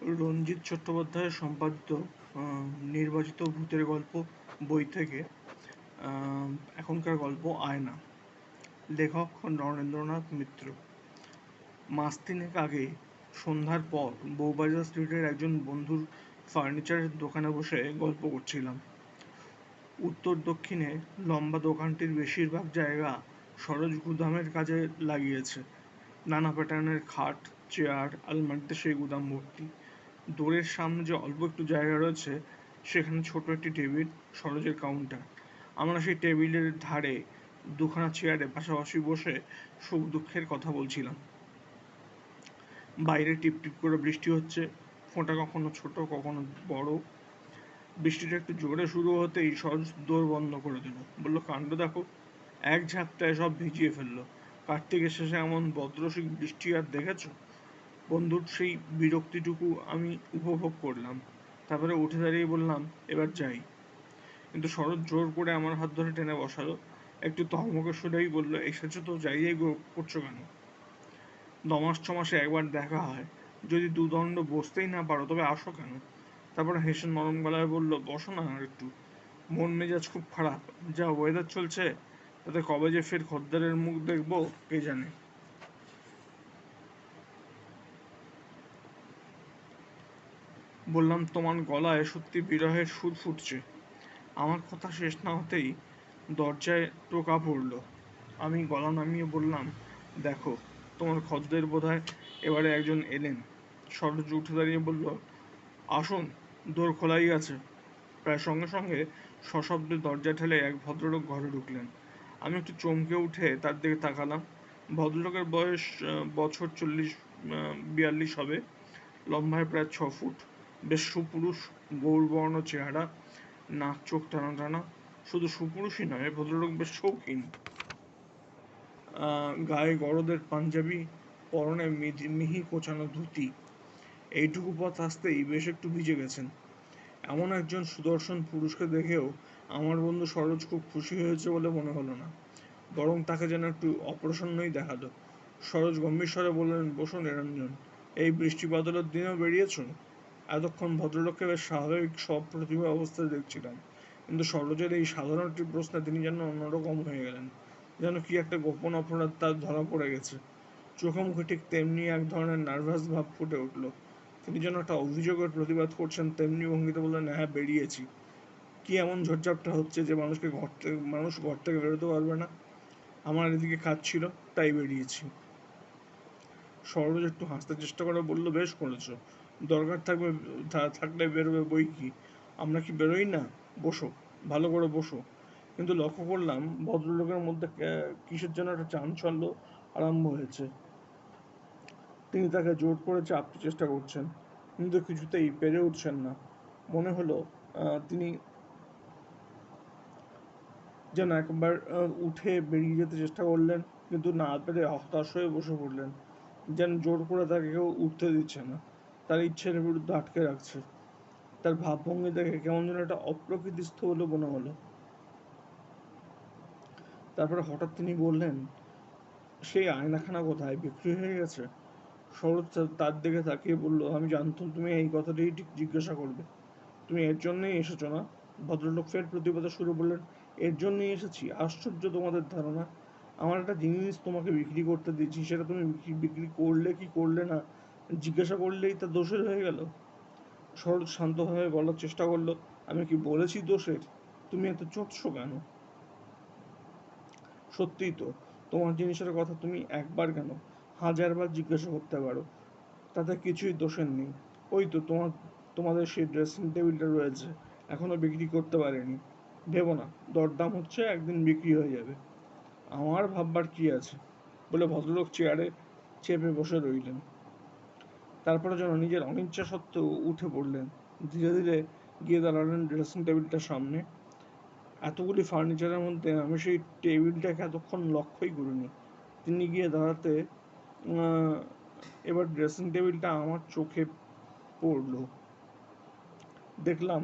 রঞ্জিত চট্টোপাধ্যায়ের সম্পাদিত নির্বাচিত ভূতের গল্প বই থেকে এখনকার গল্প আয়না। লেখক নরেন্দ্রনাথ মিত্র। মাস তিনেক আগে সন্ধ্যার পর বউবাজার স্ট্রিটের একজন বন্ধুর ফার্নিচারের দোকানে বসে গল্প করছিলাম। উত্তর দক্ষিণে লম্বা দোকানটির বেশিরভাগ জায়গা সরোজ গুদামের কাজে লাগিয়েছে। নানা প্যাটার্নের খাট চেয়ার আলমারিতে সেই গুদাম ভর্তি। দোরের সামনে যে অল্প একটু জায়গা রয়েছে, সেখানে ছোট একটি টেবিল, সরোজের কাউন্টার আমরা সেই টেবিলের ধারে দুখানা চেয়ারে পাশাপাশি বসে সুখ দুঃখের কথা বলছিলাম। বাইরে টিপ টিপ করে বৃষ্টি হচ্ছে। ফোঁটা কখনো ছোট, কখনো বড়। বৃষ্টিটা একটু জোরে শুরু হতেই সরোজ দোর বন্ধ করে দিল। বলল, কাণ্ড দেখো। এক ঝাপটায় সব ভিজিয়ে ফেলল। কার্তিকের শেষে এমন বদ্রসিক বৃষ্টি আর দেখেছ? বন্ধুর সেই বিরক্তিটুকু আমি উপভোগ করলাম। তারপরে উঠে দাঁড়িয়ে বললাম, এবার যাই। কিন্তু শরৎ জোর করে আমার হাত ধরে টেনে বসালো। একটু তহমকে সুরেই বলল, এসেছ তো যাই গো- করছ কেন? দমাস ছমাসে একবার দেখা হয়। যদি দুদণ্ড বসতেই না পারো, তবে আসো কেন? তারপরে হেসে নরম গলায় বলল, বসো না আর একটু। মন মেজাজ খুব খারাপ। যা ওয়েদার চলছে, তাতে কবে যে ফের খদ্দারের মুখ দেখব, কে জানে? বললাম, তোমার গলায় সত্যি বিরহের সুর ফুটছে। আমার কথা শেষ না হতেই দরজায় টোকা পড়ল। আমি গলা নামিয়ে বললাম, দেখো, তোমার খদ্দের বোধহয় এবারে একজন এলেন। সরোজ উঠে দাঁড়িয়ে বলল, আসুন, দোর খোলাই আছে। প্রায় সঙ্গে সঙ্গে সশব্দে দরজা ঠেলে এক ভদ্রলোক ঘরে ঢুকলেন। আমি একটু চমকে উঠে তার দিকে তাকালাম। ভদ্রলোকের বয়স বছর চল্লিশ বিয়াল্লিশ হবে, লম্বায় প্রায় ছ ফুট। বেশ সুপুরুষ, গৌরবর্ণ চেহারা, নাক, চোখ টানা টানা, শুধু সুপুরুষই নয় ভদ্রলোক বেশ শৌখিন। গায়ে গরদের পাঞ্জাবি, পরনে মিহি কোচানো ধুতি, এইটুকু পথ আসতেই বেশ একটু ভিজে গেছেন। এমন একজন সুদর্শন পুরুষকে দেখেও আমার বন্ধু সরোজ খুব খুশি হয়েছে বলে মনে হলো না। বরং তাকে যেন একটু অপ্রসন্নই দেখাল। সরোজ গম্ভীর স্বরে বললেন, বসুন নিরঞ্জন এই বৃষ্টি বাদলের দিনেও বেরিয়েছো এতক্ষণ ভদ্রলোককে বেশ স্বাভাবিক সব প্রতিভা অবস্থায় দেখছিলাম। কিন্তু সরোজের এই সাধারণ একটি প্রশ্নে তিনি যেন অন্যরকম হয়ে গেলেন, যেন কি একটা গোপন অপরাধ তার ধরা পড়ে গেছে। চোখে মুখে ঠিক তেমনি এক ধরনের নার্ভাস ভাব ফুটে উঠল। তিনি যেন একটা অভিযোগের প্রতিবাদ করছেন, তেমনি ভঙ্গিতে বললেন হ্যাঁ বেরিয়েছি। কি এমন ঝড়ঝাপটা হচ্ছে যে মানুষকে ঘর থেকে, মানুষ ঘর থেকে বেরোতে পারবে না? আমার এদিকে কাজ ছিল, তাই বেরিয়েছি। সরোজ একটু হাসতে চেষ্টা করে বলল, বেশ করেছ। দরকার থাকবে থাকলে বেরোবে বই কি? আমরা কি বেরোই না? বসো, ভালো করে বসো। কিন্তু লক্ষ্য করলাম, ভদ্রলোকের মধ্যে কিসের জন্য একটা চাঞ্চল্য আরম্ভ হয়েছে। তিনি তাকে জোর করে চাপতে চেষ্টা করছেন, কিন্তু কিছুতেই পেরে উঠছেন না। মনে হলো তিনি যেন একবার উঠে বেরিয়ে যেতে চেষ্টা করলেন, কিন্তু না পেরে হতাশ হয়ে বসে পড়লেন। যেন জোর করে তাকে কেউ উঠতে দিচ্ছে না। তার ইচ্ছের বিরুদ্ধে আটকে রাখছে। তার ভাবভঙ্গি দেখে কেমন যেন একটা অপ্রকৃতিস্থ বলে মনে হলো। তারপরে হঠাৎ তিনি বললেন, সেই আয়নাখানা কোথায়? বিক্রি হয়ে গেছে? তা- তার দিকে তাকিয়ে বলল, আমি জানতাম, তুমি এই কথাটাই ঠিক জিজ্ঞাসা করবে। তুমি এর জন্যই এসেছ না? ভদ্রলোক ফের প্রতিবাদে শুরু বললেন এর জন্যই এসেছি, আশ্চর্য তোমাদের ধারণা। আমার একটা জিনিস তোমাকে বিক্রি করতে দিয়েছি, সেটা তুমি বিক্রি করলে কি করলে না জিজ্ঞাসা করলেই তা দোষের হয়ে গেল। সরোজ শান্তভাবে বলার চেষ্টা করল, আমি কি বলেছি দোষের? তুমি এত চটছো কেন? সত্যিই তো, তোমার জিনিসের কথা তুমি একবার কেন হাজারবার জিজ্ঞাসা করতে পারো, তাতে কিছুই দোষের নেই। ওই তো তোমার, তোমাদের সেই ড্রেসিং টেবিলটা রয়েছে, এখনও বিক্রি করতে পারেনি। ভেবো না, দরদাম হচ্ছে, একদিন বিক্রি হয়ে যাবে। আমার ভাববার কি আছে? বলে ভদ্রলোক চেয়ারে চেপে বসে রইলেন। তারপরে যেন নিজের অনিচ্ছা সত্ত্বেও উঠে পড়লেন। ধীরে ধীরে গিয়ে দাঁড়ালেন ড্রেসিং টেবিলটার সামনে। এতগুলি ফার্নিচারের মধ্যে আমি সেই টেবিলটাকে এতক্ষণ লক্ষ্যই করিনি। তিনি গিয়ে দাঁড়াতে এবার ড্রেসিং টেবিলটা আমার চোখে পড়ল। দেখলাম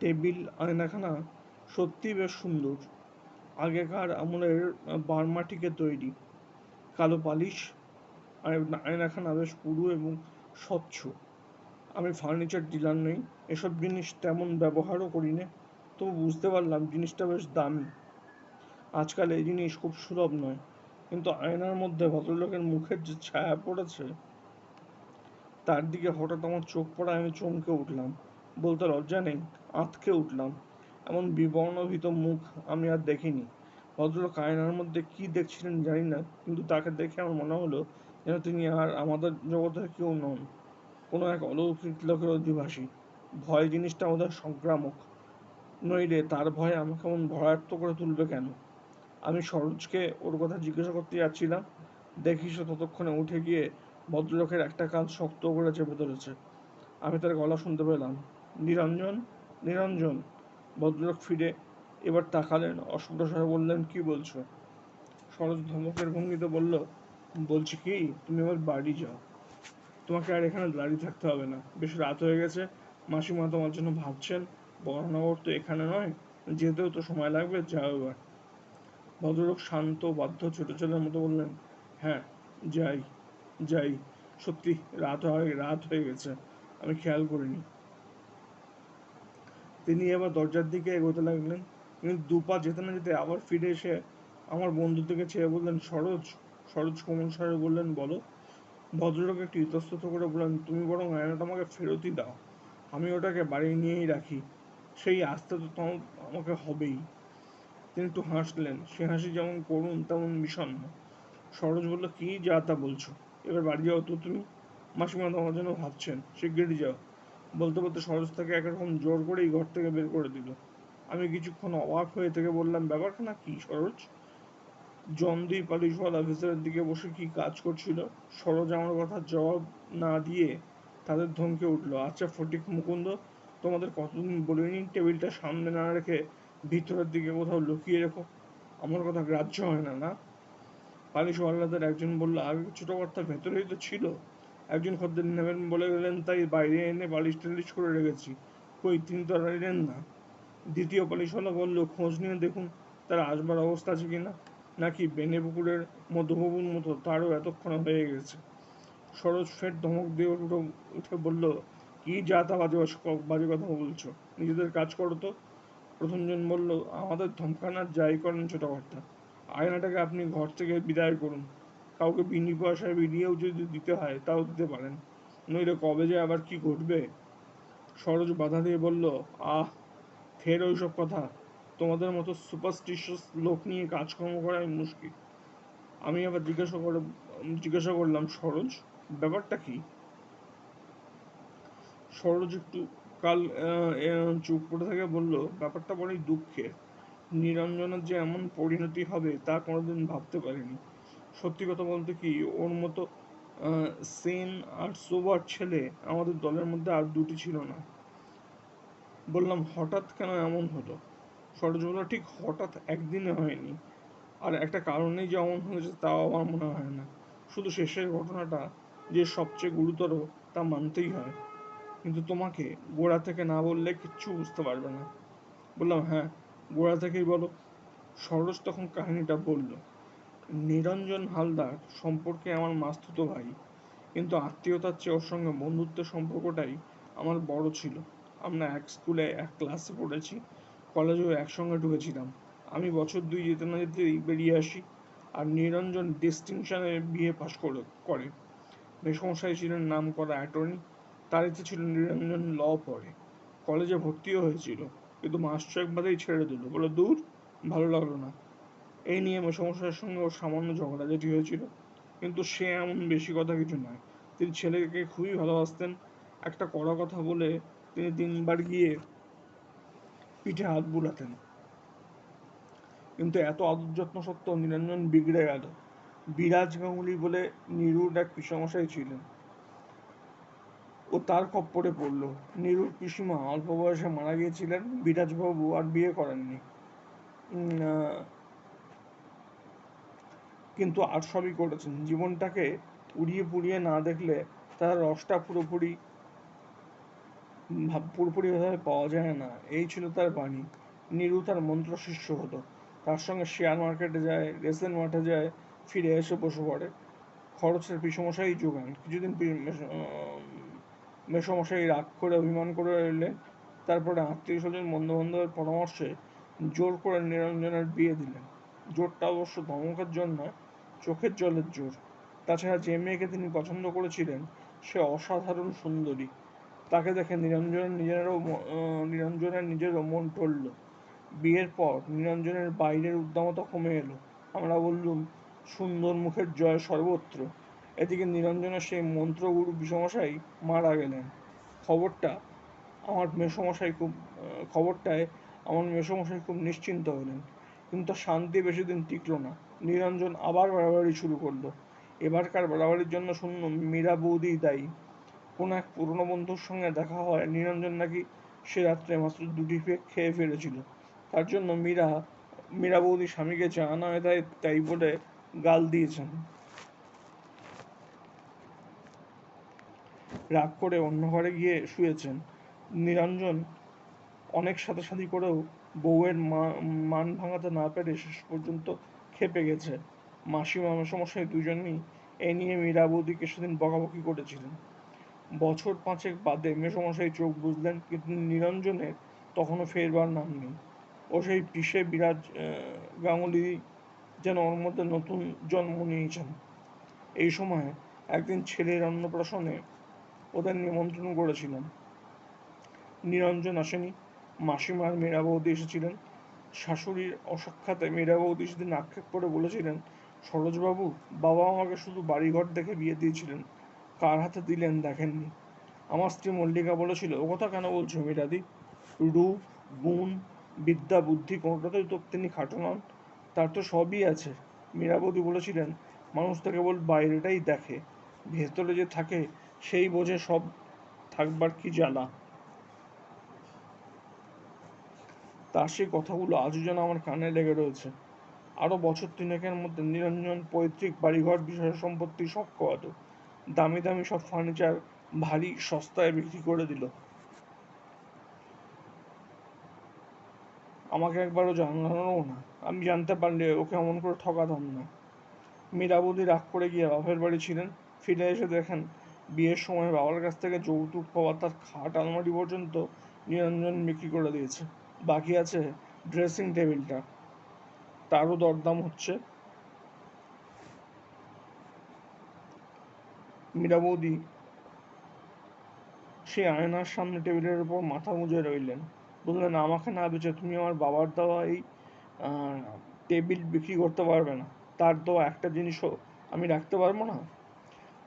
টেবিল আয়নাখানা সত্যিই বেশ সুন্দর। আগেকার আমলের বার্মাটিকে তৈরি। কালো পালিশ আর আয়নাখানা বেশ পুরু এবং স্বচ্ছ। আমি ফার্নিচার ডিলার নই। এসব জিনিস তেমন ব্যবহারও করি না। তবু বুঝতে পারলাম জিনিসটা বেশ দামি। আজকাল এই জিনিস খুব সুলভ নয়। কিন্তু আয়নার মধ্যে ভদ্রলোকের মুখের যে ছায়া পড়েছে, তার দিকে হঠাৎ আমার চোখ পড়ায় আমি চমকে উঠলাম। বলতে লজ্জা নেই, আঁতকে উঠলাম। এমন বিবর্ণভীত মুখ আমি আর দেখিনি। ভদ্রলোক আয়নার মধ্যে কি দেখছিলেন জানি না, কিন্তু তাকে দেখে আমার মনে হলো যেন তিনি আর আমাদের জগতের কেউ নন। কোনো এক অলৌকিক লোকের অধিবাসী ভয় জিনিসটা আমাদের সংক্রামক। নইলে তার ভয় আমাকে এমন ভয়ার্থ করে তুলবে কেন? আমি সরোজকে ওর কথা জিজ্ঞাসা করতে যাচ্ছিলাম। দেখি সে ততক্ষণে উঠে গিয়ে ভদ্রলোকের একটা কাজ শক্ত করে চেপে ধরেছে। আমি তার গলা শুনতে পেলাম। নিরঞ্জন নিরঞ্জন। ভদ্রলোক ফিরে এবার তাকালেন স্বরে বললেন, কি বলছো? সরোজ ধমকের ভঙ্গিতে বলল বলছি কি, তুমি এবার বাড়ি যাও। তোমাকে আর এখানে দাঁড়িয়ে থাকতে হবে না। বেশ রাত হয়ে গেছে। মাসিমা তোমার জন্য ভাবছেন বড়নগর তো এখানে নয়, যেতেও তো সময় লাগবে, যাও এবার। ভদ্রলোক শান্ত, বাধ্য, ছোট ছেলের মতো বললেন হ্যাঁ যাই যাই। সত্যি, রাত হয়ে রাত হয়ে গেছে। আমি খেয়াল করিনি। তিনি এবার দরজার দিকে এগোতে লাগলেন, কিন্তু দুপা যেতে না যেতে আবার ফিরে এসে আমার বন্ধু থেকে চেয়ে বললেন, সরোজ সরোজ কোমল স্বরে বললেন, বলো, ভদ্রলোক একটু ইতস্তত করে বললেন, তুমি বরং আয়নাটা আমাকে ফেরতই দাও। আমি ওটাকে বাড়ি নিয়েই রাখি। সেই আস্থা তো আমাকে হবেই। তিনি একটু হাসলেন। সে হাসি যেমন করুন, তেমন বিষণ্ণ। সরোজ বলল, কি যা তা বলছো? এবার বাড়ি যাও তো তুমি। মাসিমা তোমার জন্য ভাবছেন, শিগগিরই যাও। বলতে বলতে সরোজ তাকে একরকম জোর করেই ঘর থেকে বের করে দিল। আমি কিছুক্ষণ অবাক হয়ে থেকে বললাম, ব্যাপারখানা কি সরোজ? জন দুই পালিশওয়ালা অফিসারের দিকে বসে কি কাজ করছিল? সরোজ আমার কথার জবাব না দিয়ে তাদের ধমকে উঠল আচ্ছা ফটিক মুকুন্দ, তোমাদের কতদিন বলিনি টেবিলটা সামনে না রেখে ভিতরের দিকে কোথাও লুকিয়ে রেখো? আমার কথা গ্রাহ্য হয় না না? পালিশওয়ালাদের একজন বলল আগে ছোট কর্তা ভেতরেই তো ছিল। একজন খদ্দের নেবেন বলে গেলেন, তাই বাইরে এনে বালিশ টালিশ করে রেখেছি। কই, তিনি তো আর এলেন না? দ্বিতীয় পালিশওয়ালা বলল, খোঁজ নিয়ে দেখুন, তার আসবার অবস্থা আছে কিনা নাকি বেনে পুকুরের মধ্যভবন মতো তারও এতক্ষণ হয়ে গেছে। সরোজ ফের ধমক দিয়ে উঠে উঠে বলল, কি যা তা বাজে বাজে কথা বলছো? নিজেদের কাজ করো তো। প্রথমজন বলল, আমাদের ধমকানার যাই করেন ছোট কর্তা আয়নাটাকে আপনি ঘর থেকে বিদায় করুন। কাউকে বিনি পয়সায় বিনিয়েও যদি দিতে হয়, তাও দিতে পারেন। নইলে কবে যে আবার কি ঘটবে? সরোজ বাধা দিয়ে বলল, আহ, ফের ওইসব কথা। তোমাদের মতো সুপারস্টিশিয়াস লোক নিয়ে কাজকর্ম করাই মুশকিল। আমি আবার জিজ্ঞাসা করে, জিজ্ঞাসা করলাম, সরোজ, ব্যাপারটা কি? সরোজ একটু কাল চুপ করে থেকে বলল, ব্যাপারটা বড়ই দুঃখের। নিরঞ্জনের যে এমন পরিণতি হবে তা কোনোদিন ভাবতে পারিনি। সত্যি কথা বলতে কি, ওর মতো সেন আর সোবার ছেলে আমাদের দলের মধ্যে আর দুটি ছিল না। বললাম, হঠাৎ কেন এমন হলো? সরোজ ঠিক হঠাৎ একদিনে হয়নি। আর একটা কারণেই যে এমন হয়েছে, তাও আমার মনে হয় না। শুধু শেষের ঘটনাটা যে সবচেয়ে গুরুতর, তা মানতেই হয়। কিন্তু তোমাকে গোড়া থেকে না বললে কিচ্ছু বুঝতে পারবে না। বললাম হ্যাঁ গোড়া থেকেই বলো। সরোজ তখন কাহিনীটা বলল, নিরঞ্জন হালদার সম্পর্কে আমার মাস্তুতো ভাই, কিন্তু আত্মীয়তার চেয়ে ওর সঙ্গে বন্ধুত্বের সম্পর্কটাই আমার বড় ছিল। আমরা এক স্কুলে এক ক্লাসে পড়েছি। কলেজেও একসঙ্গে ঢুকেছিলাম। আমি বছর দুই যেতে না যেতেই বেরিয়ে আসি আর নিরঞ্জন ডিস্টিংশনে বিয়ে পাশ করে করে। মেসমশাই ছিলেন নাম করা অ্যাটর্নি, তার ইচ্ছে ছিল নিরঞ্জন ল পড়ে। কলেজে ভর্তিও হয়েছিল, কিন্তু মাস ছয়েক বাদেই ছেড়ে দিল। বলে দূর, ভালো লাগল না। এই নিয়ে মেসমশাইয়ের সঙ্গে ওর সামান্য ঝগড়াঝাটি হয়েছিল, কিন্তু সে এমন বেশি কথা কিছু নয়। তিনি ছেলেকে খুবই ভালোবাসতেন। একটা কড়া কথা বলে তিনি তিনবার গিয়ে পিঠে হাত বুলাতেন। কিন্তু এত যত্ন সত্ত্বেও নিরঞ্জন বিগড়ে গেল। বিরাজ গাঙ্গুলি বলে নিরুর এক পিসামশাই ছিলেন। ও তার খপ্পরে পড়ল। নিরুর পিসিমা অল্প বয়সে মারা গিয়েছিলেন। বিরাজবাবু আর বিয়ে করেননি। কিন্তু আর সবই করেছেন। জীবনটাকে উড়িয়ে পুড়িয়ে না দেখলে তার রসটা পুরোপুরি পুরোপুরিভাবে পাওয়া যায় না। এই ছিল তার বাণী। নিরু তার মন্ত্র শিষ্য হতো। তার সঙ্গে শেয়ার মার্কেটে যায় রেসেন মাঠে যায়, ফিরে এসে বসে পড়ে। খরচের পিসমশাই যোগান। কিছুদিন মেসমশাই রাগ করে অভিমান করে এলেন তারপরে আত্মীয় স্বজন বন্ধু বান্ধবের পরামর্শে জোর করে নিরঞ্জনের বিয়ে দিলেন। জোরটা অবশ্য ধমকের জন্য, চোখের জলের জোর। তাছাড়া যে মেয়েকে তিনি পছন্দ করেছিলেন, সে অসাধারণ সুন্দরী। তাকে দেখে নিরঞ্জনের নিজেরও নিরঞ্জনের নিজেরও মন টলল। বিয়ের পর নিরঞ্জনের বাইরের উদ্দামতা কমে এলো। আমরা বললুম, সুন্দর মুখের জয় সর্বত্র। এদিকে নিরঞ্জনের সেই মন্ত্রগুরু বিষমশাই মারা গেলেন। খবরটা আমার মেসমশাই খুব খবরটায় আমার মেসমশাই খুব নিশ্চিন্ত হলেন। কিন্তু শান্তি বেশি দিন টিকলো না। নিরঞ্জন আবার বাড়াবাড়ি শুরু করল। এবারকার বাড়াবাড়ির জন্য শুনল মীরা বৌদি দায়ী। কোনো এক পুরনো বন্ধুর সঙ্গে দেখা হয়। নিরঞ্জন নাকি সে রাত্রে মাত্র দুটি পেক খেয়ে ফেলেছিল। তার জন্য মীরা মীরা বৌদি স্বামীকে চা নয় দেয় তাই বলে গাল দিয়েছেন। রাগ করে অন্য ঘরে গিয়ে শুয়েছেন। নিরঞ্জন অনেক সাথে করেও বউয়ের মান ভাঙাতে না পেরে শেষ পর্যন্ত খেপে গেছে। মাসি মাসিমা সমস্যায় দুজনেই এ নিয়ে মীরা বৌদিকে সেদিন বকাবকি করেছিলেন। বছর পাঁচেক বাদে মেসমশাই চোখ বুঝলেন কিন্তু নিরঞ্জনের তখনও ফেরবার নাম নেই। ও সেই পিসে বিরাজ গাঙ্গুলি যেন ওর মধ্যে নতুন জন্ম নিয়েছেন। এই সময় একদিন ছেলের অন্নপ্রাশনে ওদের নিমন্ত্রণ করেছিলেন। নিরঞ্জন আসেনি। মাসিমার মীরা বৌদি এসেছিলেন। শাশুড়ির অসাক্ষাতে মীরা বৌদি সেদিন আক্ষেপ করে বলেছিলেন, সরোজবাবু, বাবা আমাকে শুধু বাড়িঘর দেখে বিয়ে দিয়েছিলেন। কার হাতে দিলেন দেখেননি। আমার স্ত্রী মল্লিকা বলেছিল, ও কথা কেন বলছো মীরাদি? রূপ গুণ, বিদ্যা, বুদ্ধি কোনোটাতেই তো তিনি খাটো নন। তার তো সবই আছে। মীরাবতী বলেছিলেন মানুষ তো কেবল বাইরেটাই দেখে, ভেতরে যে থাকে সেই বোঝে সব থাকবার কি জ্বালা তার সেই কথাগুলো আজও যেন আমার কানে লেগে রয়েছে। আরও বছর তিনেকের মধ্যে নিরঞ্জন পৈতৃক বাড়িঘর বিষয় সম্পত্তি সব করাতো। দামি দামি সব ফার্নিচার ভারী সস্তায় বিক্রি করে দিল। আমাকে একবারও জানানোও না। আমি জানতে পারলে ওকে এমন করে ঠকাতাম না। মীরাবতী রাগ করে গিয়ে বাপের বাড়ি ছিলেন। ফিরে এসে দেখেন, বিয়ের সময় বাবার কাছ থেকে যৌতুক পাওয়া তার খাট আলমারি পর্যন্ত নিরঞ্জন বিক্রি করে দিয়েছে। বাকি আছে ড্রেসিং টেবিলটা তারও দরদাম হচ্ছে। মীরা বৌদি সে আয়নার সামনে টেবিলের উপর মাথা মুজে রইলেন। বললেন, আমাকে না বেঁচে তুমি আমার বাবার দেওয়া এই টেবিল বিক্রি করতে পারবে না। তার তো একটা জিনিসও আমি রাখতে পারব না?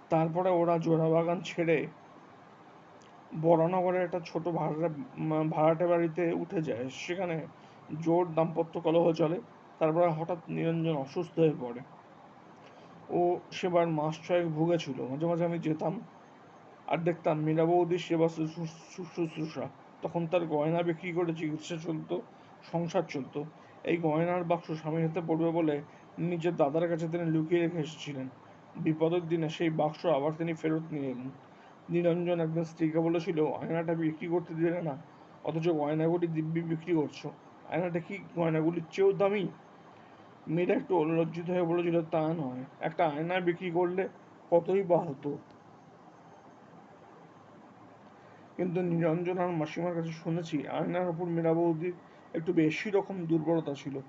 তারপরে ওরা জোড়া বাগান ছেড়ে বরানগরে একটা ছোট ভাড়া ভাড়াটে বাড়িতে উঠে যায়। সেখানে জোর দাম্পত্য কলহ চলে। তারপরে হঠাৎ নিরঞ্জন অসুস্থ হয়ে পড়ে। ও সেবার মাস ছয়েক ভুগেছিল। মাঝে মাঝে আমি যেতাম আর দেখতাম মীরা বৌদির সেবা শুশ্রূষা। তখন তার গয়না বিক্রি করে চিকিৎসা চলতো, সংসার চলতো। এই গয়নার বাক্স স্বামীর হাতে পড়বে বলে নিজের দাদার কাছে তিনি লুকিয়ে রেখে এসেছিলেন। বিপদের দিনে সেই বাক্স আবার তিনি ফেরত নিয়ে এলেন। নিরঞ্জন একদিন স্ত্রীকে বলেছিল, আয়নাটা বিক্রি করতে দিলে না, অথচ গয়নাগুলি দিব্যি বিক্রি করছ। আয়নাটা কি গয়নাগুলির চেয়েও দামি? মেয়েটা একটু লজ্জিত হয়ে বলেছিল, তা নয়, একটা আয়না বিক্রি করলে কতই বা হতো? কিন্তু নিরঞ্জন আর মাসিমার কাছে শুনেছি, আয়নার ওপর মীরা বৌদির একটু বেশি রকম দুর্বলতা ছিল।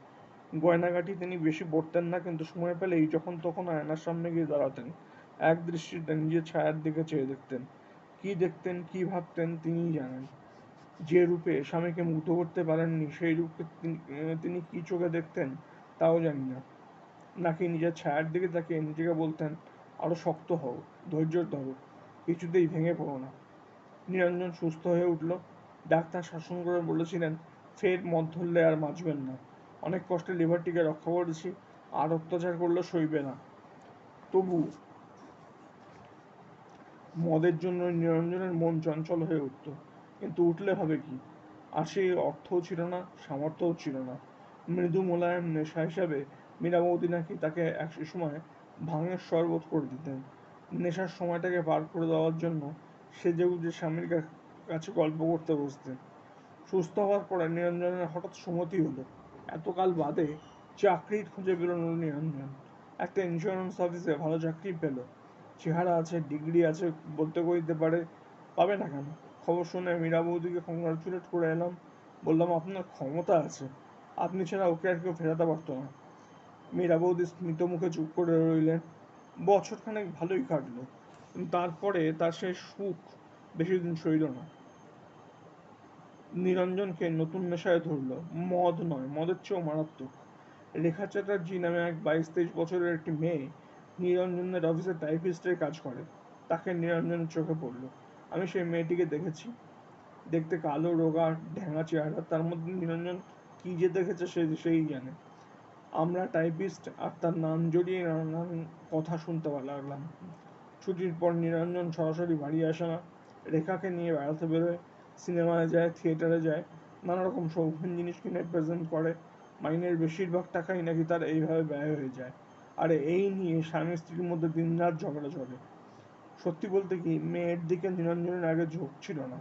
গয়নাগাটি তিনি বেশি পড়তেন না, কিন্তু সময় পেলেই যখন তখন আয়নার সামনে গিয়ে দাঁড়াতেন, এক দৃষ্টিতে নিজের ছায়ার দিকে চেয়ে দেখতেন। কি দেখতেন, কি ভাবতেন, তিনিই জানেন। যে রূপে স্বামীকে মুগ্ধ করতে পারেননি, সেই রূপকে তিনি কি চোখে দেখতেন? তাও জানি না। নাকি নিজের ছায়ার দিকে তাকিয়ে নিজেকে বলতেন, আরও শক্ত হও, ধৈর্য ধরো, কিছুতেই ভেঙে পড়ো না। নিরঞ্জন সুস্থ হয়ে উঠল। ডাক্তার শাসন করে বলেছিলেন, ফের মদ ধরলে আর বাঁচবেন না। অনেক কষ্টে লিভারটিকে রক্ষা করেছি, আর অত্যাচার করলে সইবে না। তবু মদের জন্য নিরঞ্জনের মন চঞ্চল হয়ে উঠত। কিন্তু উঠলে হবে কি? আর সেই অর্থও ছিল না, সামর্থ্যও ছিল না। মৃদু মোলায়েম নেশা হিসাবে মীরাবতী নাকি তাকে এক সময় ভাঙের শরবত করে দিতেন। নেশার সময়টাকে পার করে দেওয়ার জন্য সেজে গুজে স্বামীর কাছে গল্প করতে বসতেন সুস্থ হওয়ার পরে নিরঞ্জনের হঠাৎ সুমতি হলো। এতকাল বাদে চাকরির খুঁজে বেরোনো নিরঞ্জন। একটা ইন্স্যুরেন্স অফিসে ভালো চাকরি পেল। চেহারা আছে ডিগ্রি আছে, বলতে কইতে পারে, পাবে না কেন? খবর শুনে মীরা বৌদিকে কংগ্রাচুলেট করে এলাম। বললাম, আপনার ক্ষমতা আছে। আপনি ছাড়া ওকে আর কেউ ফেরাতে পারতো না। মীরা বৌদি স্মিত মুখে চুপ করে রইলেন। বছরখানেক ভালোই কাটলো তারপরে তার সেই সুখ বেশি দিন সইল না। নিরঞ্জনকে নতুন নেশায় ধরলো। মদ নয়, মদের চেয়েও মারাত্মক। রেখা চ্যাটার্জি নামে এক বাইশ তেইশ বছরের একটি মেয়ে নিরঞ্জনের অফিসে টাইপিস্টের কাজ করে। তাকে নিরঞ্জনের চোখে পড়ল। আমি সেই মেয়েটিকে দেখেছি। দেখতে কালো, রোগা ঢ্যাঙা চেহারা। তার মধ্যে নিরঞ্জন কি যে দেখেছে সে সেই জানে। আমরা টাইপিস্ট আর তার নাম জড়িয়ে নানান কথা শুনতে লাগলাম। ছুটির পর নিরঞ্জন সরাসরি বাড়ি আসে না। রেখাকে নিয়ে বেড়াতে বেরোয়, সিনেমায় যায়, থিয়েটারে যায় নানা রকম শৌখিন জিনিস কিনে প্রেজেন্ট করে। মাইনের বেশিরভাগ টাকাই নাকি তার এইভাবে ব্যয় হয়ে যায়। আর এই নিয়ে স্বামী স্ত্রীর মধ্যে দিনরাত ঝগড়া চলে। সত্যি বলতে কি, মেয়ের দিকে নিরঞ্জনের আগে ঝোঁক ছিল না।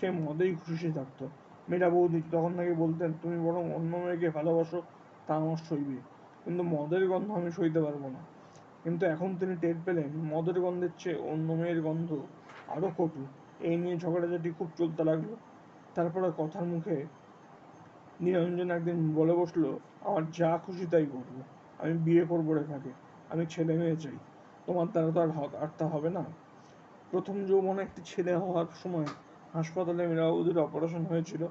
সে মদেই খুশি থাকতো। মেয়েরা বৌদি তখন নাকি বলতেন, তুমি বরং অন্য মেয়েকে ভালোবাসো, তা আমার সইবে। কিন্তু মদের গন্ধ আমি সইতে পারব না। কিন্তু এখন তিনি টের পেলেন, মদের গন্ধের চেয়ে অন্য মেয়ের গন্ধ আরও কটু। এই নিয়ে ঝগড়াঝাটি খুব চলতে লাগল। তারপরে কথার মুখে নিরঞ্জন একদিন বলে বসল, আমার যা খুশি তাই করব। আমি বিয়ে করব রেখাকে আমি ছেলে মেয়ে চাই। তোমার দ্বারা তো আর আর তা হবে না। প্রথম যৌবনে একটি ছেলে হওয়ার সময় হাসপাতালে মীরাবুদির অপারেশন হয়েছিল,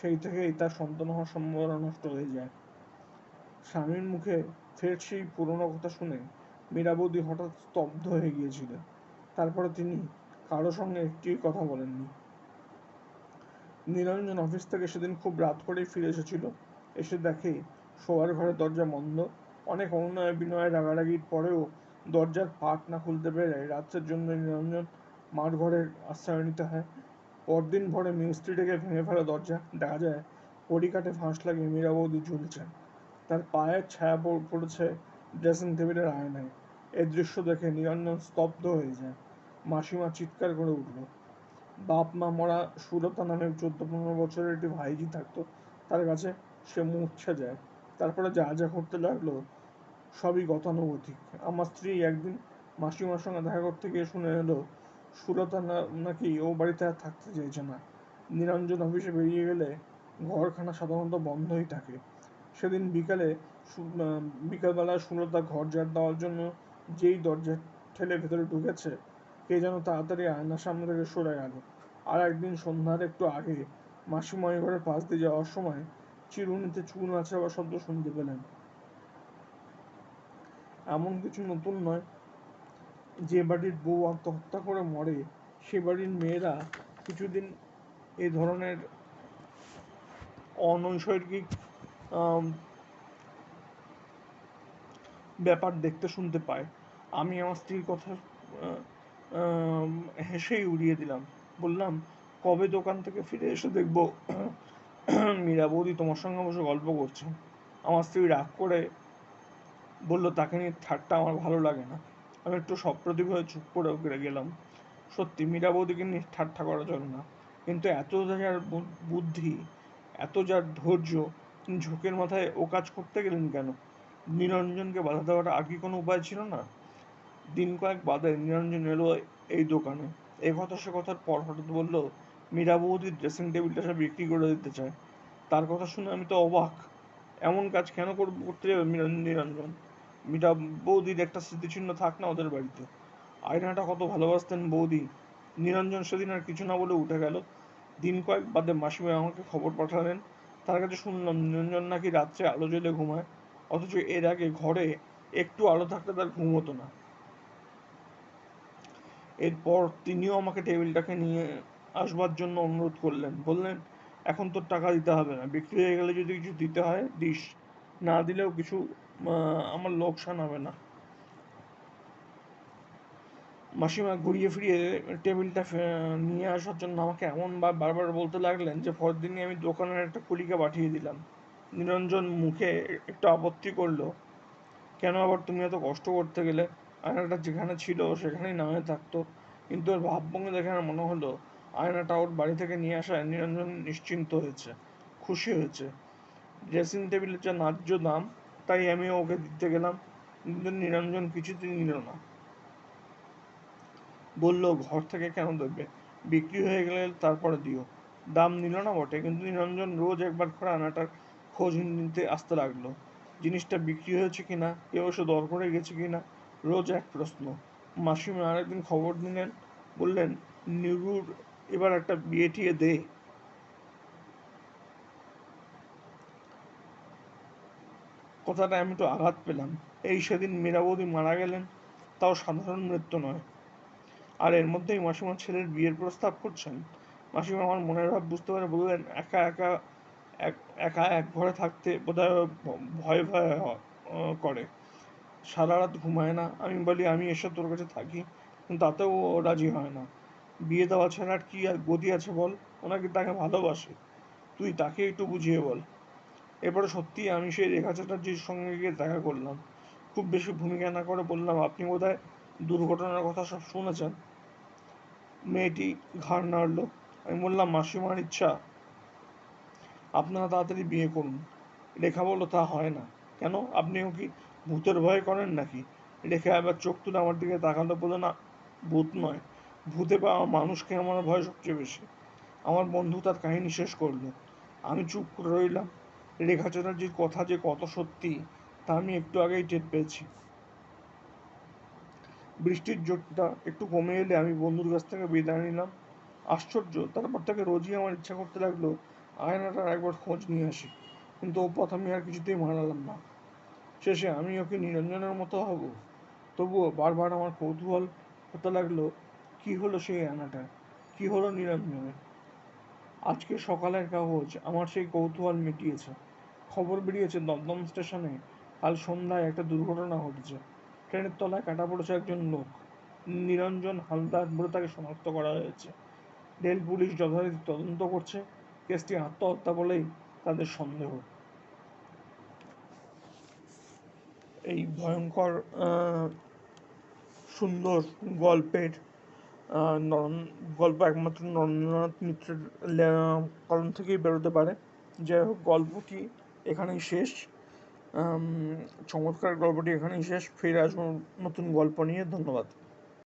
সেই থেকেই তার সন্তান হওয়ার সম্ভাবনা নষ্ট হয়ে যায়। স্বামীর মুখে ফের সেই পুরনো কথা শুনে মীরাবতী হঠাৎ স্তব্ধ হয়ে গিয়েছিলেন। তারপরে তিনি কারও সঙ্গে একটি কথা বলেননি। নিরঞ্জন অফিস থেকে সেদিন খুব রাত করেই ফিরে এসেছিল। এসে দেখে শোয়ার ঘরের দরজা বন্ধ। অনেক অনুনয় বিনয় রাগারাগির পরেও দরজার পাট না খুলতে পেরে রাত্রের জন্য নিরঞ্জন মার ঘরের আশ্রয় নিতে হয়। পরদিন ভোরে মিস্ত্রি ডেকে ভেঙে ফেলা দরজা দেখা যায় পরিকাটে ফাঁস লাগিয়ে মীরা বৌদি ঝুলছেন। তার পায়ের ছায়া পড়- পড়েছে ড্রেসিং টেবিলের আয়নায়। এই দৃশ্য দেখে নিরঞ্জন স্তব্ধ হয়ে যায়। মাসিমা চিৎকার করে উঠল। বাপ মা মরা সুলতা নামে চোদ্দ পনেরো বছরের একটি ভাইজি থাকতো। তার কাছে সে মূর্ছা যায়। তারপরে যা যা করতে লাগল সবই গতানুগতিক। আমার স্ত্রী একদিন মাসিমার সঙ্গে দেখা করতে গিয়ে শুনে এলো সুলতা নাকি ও বাড়িতে আর থাকতে চাইছে না? নিরঞ্জন অফিসে বেরিয়ে গেলে ঘরখানা সাধারণত বন্ধই থাকে। সেদিন বিকালে বিকালবেলা সুলতা ঘর ঝাড় দেওয়ার জন্য যেই দরজা ঠেলে ভেতরে ঢুকেছে, কে যেন তাড়াতাড়ি আয়নার সামনে থেকে সরে গেল। আর একদিন সন্ধ্যার একটু আগে মাসিমা ওই ঘরের পাশ দিয়ে যাওয়ার সময় চিরুনিতে চুন আছড়াবার শব্দ শুনতে পেলেন। এমন কিছু নতুন নয় যে বাড়ির বউ আত্মহত্যা করে মরে, সে বাড়ির মেয়েরা কিছুদিন এ ধরনের অনৈসর্গিক ব্যাপার দেখতে শুনতে পায়। আমি আমার স্ত্রীর কথা হেসেই উড়িয়ে দিলাম। বললাম, কবে দোকান থেকে ফিরে এসে দেখব? মীরা বৌদি তোমার সঙ্গে বসে গল্প করছে। আমার স্ত্রী রাগ করে বলল, তাকে নিয়ে ঠাট্টা আমার ভালো লাগে না। আমি একটু সপ্রতিভ হয়ে চুপ করে উঠে গেলাম। সত্যি, মীরা বৌদিকে নিয়ে ঠাট্টা করা চলে না। কিন্তু এত যার বুদ্ধি, এত যার ধৈর্য ঝোঁকের মাথায় ও কাজ করতে গেলেন কেন? নিরঞ্জনকে বাধা দেওয়ার আর কি কোনো উপায় ছিল না? দিন কয়েক বাদে নিরঞ্জন এলো এই দোকানে। এ কথা সে কথার পর হঠাৎ বলল, মীরা বৌদির ড্রেসিং টেবিলটা সে বিক্রি করে দিতে চায়। তার কথা শুনে আমি তো অবাক। এমন কাজ কেন করতে যাবে নিরঞ্জন? মীরা বৌদির একটা স্মৃতিচিহ্ন থাক না ওদের বাড়িতে। আয়নাটা কত ভালোবাসতেন বৌদি। নিরঞ্জন সেদিন আর কিছু না বলে উঠে গেল। দিন কয়েক বাদে মাসিমা আমাকে খবর পাঠালেন। তার কাছে শুনলাম নিরঞ্জন নাকি রাত্রে আলো জ্বলে ঘুমায়। অথচ এর আগে ঘরে একটু আলো থাকলে তার ঘুম হতো না। এরপর তিনিও আমাকে টেবিলটাকে নিয়ে আসবার জন্য অনুরোধ করলেন। বললেন, এখন তোর টাকা দিতে হবে না। বিক্রি হয়ে গেলে যদি কিছু দিতে হয়, দিস। না দিলেও কিছু আমার লোকসান হবে না। মাসিমা ঘুরিয়ে ফিরিয়ে টেবিলটা নিয়ে আসার জন্য আমাকে এমন বারবার বলতে লাগলেন যে পরদিনই আমি দোকানের একটা কুলিকে পাঠিয়ে দিলাম। নিরঞ্জন মুখে একটু আপত্তি করল, কেন আবার তুমি এত কষ্ট করতে গেলে? আয়নাটা যেখানে ছিল সেখানেই নামে থাকতো। কিন্তু ওর ভাবভঙ্গি দেখে আমার মনে হলো, আয়নাটা ওর বাড়ি থেকে নিয়ে আসায় নিরঞ্জন নিশ্চিন্ত হয়েছে, খুশি হয়েছে। ড্রেসিং টেবিলের যা ন্যায্য দাম তাই আমি ওকে দিতে গেলাম। কিন্তু নিরঞ্জন কিছুতেই নিল না। বলল, ঘর থেকে কেন দেবে? বিক্রি হয়ে গেলে তারপরে দিও। দাম নিল না বটে, কিন্তু নিরঞ্জন রোজ একবার করে আনাটার খোঁজ নিতে আসতে লাগল। জিনিসটা বিক্রি হয়েছে কিনা কেউ এসে দর করে গেছে কিনা, রোজ এক প্রশ্ন। মাসিমা আরেকদিন খবর নিলেন, বললেন, নিরুর, এবার একটা বিয়ে টিয়ে দে। কথাটা আমি তো আঘাত পেলাম। এই সেদিন মীরাবতী মারা গেলেন, তাও সাধারণ মৃত্যু নয়। আর এর মধ্যেই মাসিমা ছেলের বিয়ের প্রস্তাব করছেন। মাসিমা আমার মনের ভাব বুঝতে পারে বললেন, একা একা, এক, একা ঘরে থাকতে বোধহয় ভয় ভয় করে। সারা রাত ঘুমায় না। আমি বলি, আমি এসে তোর কাছে থাকি তাতেও ও রাজি হয় না। বিয়ে দেওয়া ছাড়া আর কি আর গতি আছে বল? ওনাকে তাকে ভালোবাসে। তুই তাকে একটু বুঝিয়ে বল। এরপরে সত্যি আমি সেই রেখা চ্যাটার্জির সঙ্গে গিয়ে দেখা করলাম। খুব বেশি ভূমিকা না করে বললাম, আপনি বোধহয় দুর্ঘটনার কথা সব শুনেছেন? মেয়েটি ঘাড় নাড়ল। আমি বললাম, মাসিমার ইচ্ছা। আপনারা তাড়াতাড়ি বিয়ে করুন। রেখা বলল, তা হয় না। কেন? আপনিও কি ভূতের ভয় করেন নাকি? রেখা এবার চোখ তুলে আমার দিকে তাকালো বলে, না, ভূত নয়। ভূতে পাওয়া মানুষকে আমার ভয় সবচেয়ে বেশি। আমার বন্ধু তার কাহিনী শেষ করল। আমি চুপ করে রইলাম। রেখা চ্যাটার্জির কথা যে কত সত্যি, তা আমি একটু আগেই টের পেয়েছি। বৃষ্টির জোরটা একটু কমে এলে আমি বন্ধুর কাছ থেকে বিদায় নিলাম। আশ্চর্য, তারপর থেকে রোজই আমার ইচ্ছা করতে লাগল আয়নাটার একবার খোঁজ নিয়ে আসি। কিন্তু ও পথ আমি আর কিছুতেই মানালাম না। শেষে আমি ওকে নিরঞ্জনের মতো হব। তবুও বারবার আমার কৌতূহল হতে লাগল, কি হলো সেই আয়নাটা কি হলো নিরঞ্জনের? আজকে সকালের কাগজ, আমার সেই কৌতূহল মিটিয়েছে। খবর বেরিয়েছে দমদম স্টেশনে। কাল সন্ধ্যায় একটা দুর্ঘটনা ঘটেছে। ট্রেনের তলায় কাটা পড়েছে একজন লোক। নিরঞ্জন হালদার বলে তাকে শনাক্ত করা হয়েছে। রেল পুলিশ যথারীতি তদন্ত করছে। কেসটি আত্মহত্যা বলেই তাদের সন্দেহ। এই ভয়ঙ্কর সুন্দর গল্পের গল্প একমাত্র নরেন্দ্রনাথ মিত্রের কলম থেকেই বেরোতে পারে। যাই হোক, গল্পটি এখানেই শেষ। চমৎকার গল্পটি এখানেই শেষ। ফিরে আসব নতুন গল্প নিয়ে। ধন্যবাদ।